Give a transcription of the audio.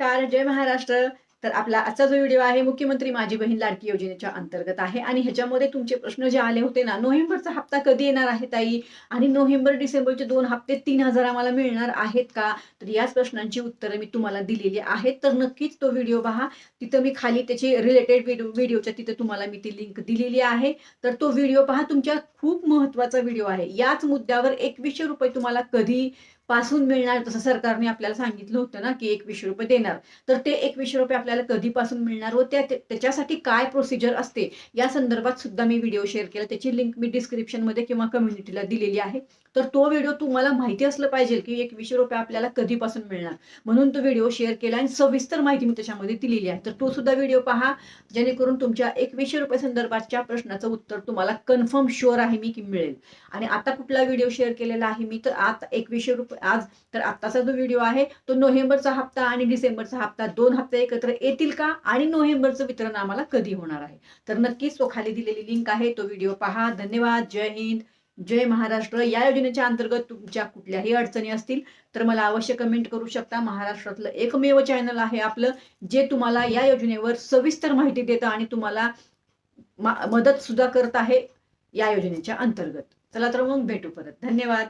नमस्कार जय महाराष्ट्र. तर आपला आजचा जो व्हिडिओ आहे मुख्यमंत्री माझी बहीण लाडकी योजनेच्या अंतर्गत आहे आणि ह्याच्यामध्ये तुमचे प्रश्न जे आले होते ना नोव्हेंबरचा हप्ता कधी येणार आहे ताई? आणि नोव्हेंबर डिसेंबरचे दोन हप्ते तीन हजार आम्हाला मिळणार आहेत का? तर याच प्रश्नांची उत्तरं मी तुम्हाला दिलेली आहेत. तर नक्कीच तो व्हिडिओ पहा. तिथं मी खाली त्याची रिलेटेड व्हिडिओ व्हिडिओच्या तिथं तुम्हाला मी ती लिंक दिलेली आहे. तर तो व्हिडिओ पहा. तुमच्या खूप महत्त्वाचा व्हिडिओ आहे. याच मुद्द्यावर एकवीसशे रुपये तुम्हाला कधी पासून मिळणार तसं सरकारने आपल्याला सांगितलं होतं ना की एकवीसशे रुपये देणार. तर ते एकवीसशे रुपये आपल्याला कधीपासून मिळणार व त्या त्याच्यासाठी काय प्रोसिजर असते या संदर्भात सुद्धा मी व्हिडिओ शेअर केला. त्याची लिंक मी डिस्क्रिप्शनमध्ये किंवा कम्युनिटीला दिलेली आहे. तर तो व्हिडिओ तुम्हाला माहिती असलं पाहिजे की एकवीसशे रुपये आपल्याला कधीपासून मिळणार. म्हणून तो व्हिडिओ शेअर केला आणि सविस्तर माहिती मी त्याच्यामध्ये दिलेली आहे. तर तो सुद्धा व्हिडिओ पहा जेणेकरून तुमच्या एकवीसशे रुपये संदर्भातच्या प्रश्नाचं उत्तर तुम्हाला कन्फर्म शुअर आहे मी की मिळेल. आणि आता कुठला व्हिडिओ शेअर केलेला आहे मी तर आता एकवीसशे रुपये आज. तर आत्ताचा जो व्हिडिओ आहे तो नोव्हेंबरचा हप्ता आणि डिसेंबरचा हप्ता दोन हप्ते एकत्र येतील का? आणि नोव्हेंबरचं वितरण आम्हाला कधी होणार आहे? तर नक्कीच तो खाली दिलेली लिंक आहे तो व्हिडिओ पहा. धन्यवाद. जय हिंद. जय महाराष्ट्र. या योजनेच्या अंतर्गत तुमच्या कुठल्याही अडचणी असतील तर मला अवश्य कमेंट करू शकता. महाराष्ट्रातलं एकमेव चॅनल आहे आपलं जे तुम्हाला या योजनेवर सविस्तर माहिती देतं आणि तुम्हाला मदत सुद्धा करत आहे या योजनेच्या अंतर्गत. चला तर मग भेटू परत. धन्यवाद.